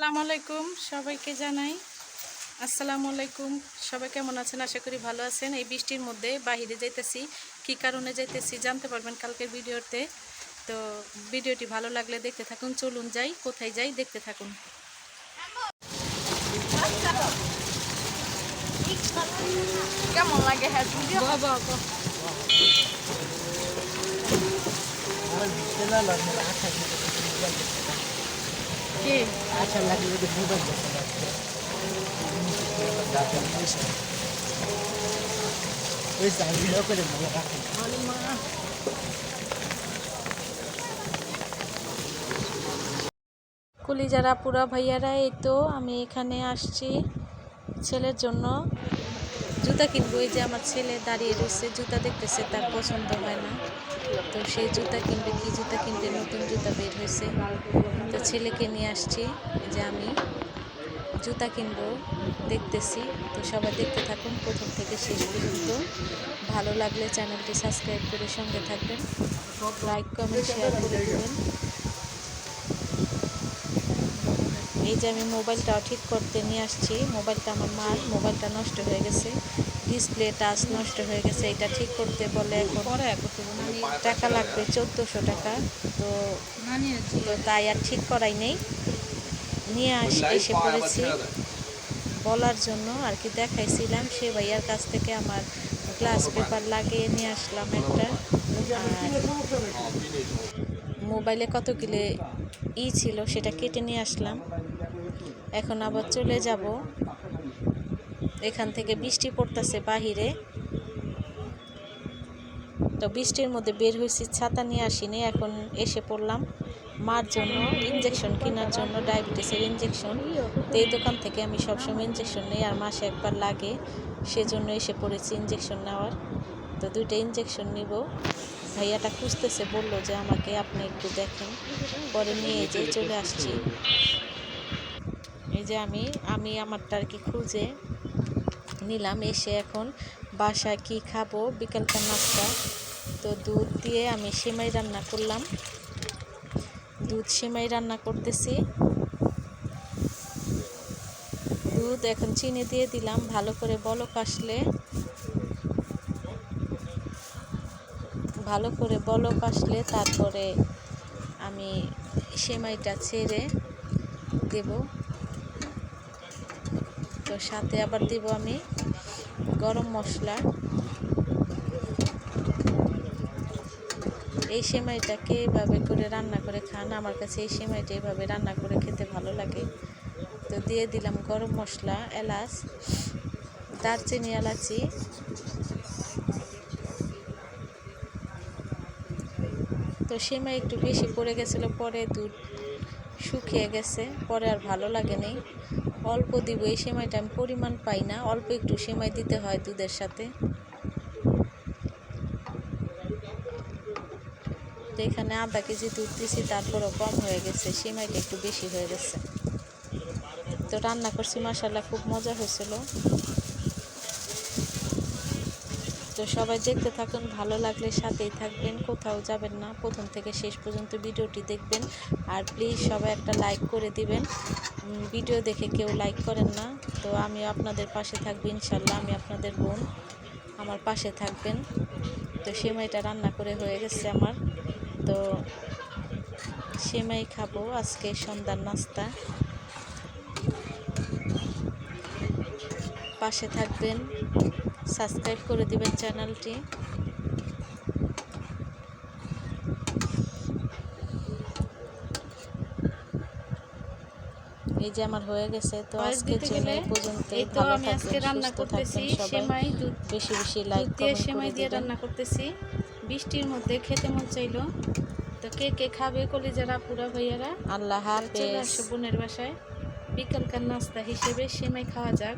আসসালামু আলাইকুম সবাইকে জানাই। আসসালামু আলাইকুম। সবাই কেমন আছেন? আশা করি ভালো আছেন। এই বৃষ্টির মধ্যে বাহিরে যাইতেছি। কি কারণে যাইতেছি জানতে পারবেন কালকের ভিডিওতে। তো ভিডিওটি ভালো লাগলে দেখতে থাকুন। চলুন যাই কোথায় যাই দেখতে থাকুন। কেমন লাগে হ্যাঁ ভিডিও আমার বিছানা লাগবে আশা কে? আশা লাগলে যদি মোবাইল ওই চাকরিও করে ভালো রাখে কলিজারা পুরা ভাইয়ারা, এই তো আমি এখানে আসছি ছেলের জন্য। জুতা কিনবো, এই যে আমার ছেলে দাঁড়িয়ে রয়েছে, জুতা দেখতেছে, তার পছন্দ হয় না। তো সেই জুতা কিনবে, কি জুতা কিনবে, নতুন জুতা বের হয়েছে। তো ছেলেকে নিয়ে আসছি যে আমি। জুতা কিনবো, দেখতেছি। তো সবাই দেখতে থাকুন, প্রথম থেকে শেষ পর্যন্ত। ভালো লাগলে চ্যানেলটি সাবস্ক্রাইব করে সঙ্গে থাকবেন। লাইক, কমেন্ট, শেয়ার করে দেবেন। এই যে আমি মোবাইলটাও ঠিক করতে নিয়ে আসছি মোবাইলটা আমার মার মোবাইলটা নষ্ট হয়ে গেছে ডিসপ্লে টাচ নষ্ট হয়ে গেছে এটা ঠিক করতে বলে এখন টাকা লাগবে চোদ্দোশো টাকা তো তো তাই আর ঠিক করাই নেই। নিয়ে আস এসে পড়েছি। বলার জন্য আর কি দেখাইছিলাম সে ভাইয়ার কাছ থেকে আমার গ্লাস পেপার লাগিয়ে নিয়ে আসলাম একটা। আর মোবাইলে কত কিলে ই ছিল সেটা কেটে নিয়ে আসলাম। এখন আবার চলে যাব। এখান থেকে বৃষ্টি পড়তেছে বাহিরে। তো বৃষ্টির মধ্যে বের হয়েছি, ছাতা নিয়ে আসিনি, এখন এসে পড়লাম মার জন্য ইঞ্জেকশন কেনার জন্য ডায়াবেটিসের ইঞ্জেকশন তো এই দোকান থেকে আমি সবসময় ইঞ্জেকশন নিই, আর মাসে একবার লাগে, সেজন্য এসে পড়েছি ইঞ্জেকশন নেওয়ার। তো দুইটা ইঞ্জেকশন নিব। ভাইয়াটা খুঁজতেছে, বলল যে আমাকে আপনি একটু দেখেন, পরে নিয়ে যে চলে আসছি। এই যে আমি আমি আমারটা আর কি খুঁজে নিলাম, এসে এখন বাসায় কি খাব? বিকালকার নাস্তা। তো দুধ দিয়ে আমি সেমাই রান্না করলাম। দুধ সেমাই রান্না করতেছি। দুধ এখন চিনি দিয়ে দিলাম, ভালো করে বলক আসলে। ভালো করে বলক আসলে, তারপরে আমি সেমাইটা ছেড়ে দেব। তো সাথে আবার দিব আমি গরম মশলা। এই সেমাইটাকে এভাবে করে রান্না করে খান? আমার কাছে এই সেমাইটা এভাবে রান্না করে খেতে ভালো লাগে। তো দিয়ে দিলাম গরম মশলা, এলাচ, দারচিনি, এলাচি। তো সেমাই একটু বেশি পড়ে গেছিল, পরে দুধ শুকিয়ে গেছে, পরে আর ভালো লাগেনি। অল্প দিব, এই সেমাইটা আমি পরিমাণ পাই না। অল্প একটু সেমাই দিতে হয় দুধের সাথে। এখানে আধা কেজি দুধ দিছি, তারপরও কম হয়ে গেছে, সেমাইটা একটু বেশি হয়ে গেছে। তো রান্না করছি মশালা খুব মজা হয়েছিল। তো সবাই দেখতে থাকুন, ভালো লাগলে সাথেই থাকবেন, কোথাও যাবেন না। প্রথম থেকে শেষ পর্যন্ত ভিডিওটি দেখবেন। আর প্লিজ সবাই একটা লাইক করে দিবেন। ভিডিও দেখে কেউ লাইক করেন না। তো আমি আপনাদের পাশে থাকব, ইনশাল্লাহ আমি আপনাদের বোন আমার পাশে থাকবেন। তো সেমাইটা রান্না করে হয়ে গেছে আমার। তো সেমাই খাব আজকে সন্ধ্যার নাস্তা। পাশে থাকবেন। সাবস্ক্রাইব করে দিবেন চ্যানেলটি। এই যে আমার হয়ে গেছে তো আজকে জন্য এই পর্যন্ত এই তো আমি আজকে রান্না করতেছি সেমাই দুধ বেশি বেশি লাইক দিয়ে সেমাই দিয়ে রান্না করতেছি। বৃষ্টির মধ্যে খেতে মন চাইলো। তো কে কে খাবে কলিজারা পুরা ভাইয়ারা? আল্লাহ চলে হাফেজ। বোনের বাসায়। বিকালকার নাস্তা হিসেবে সেমাই খাওয়া যাক।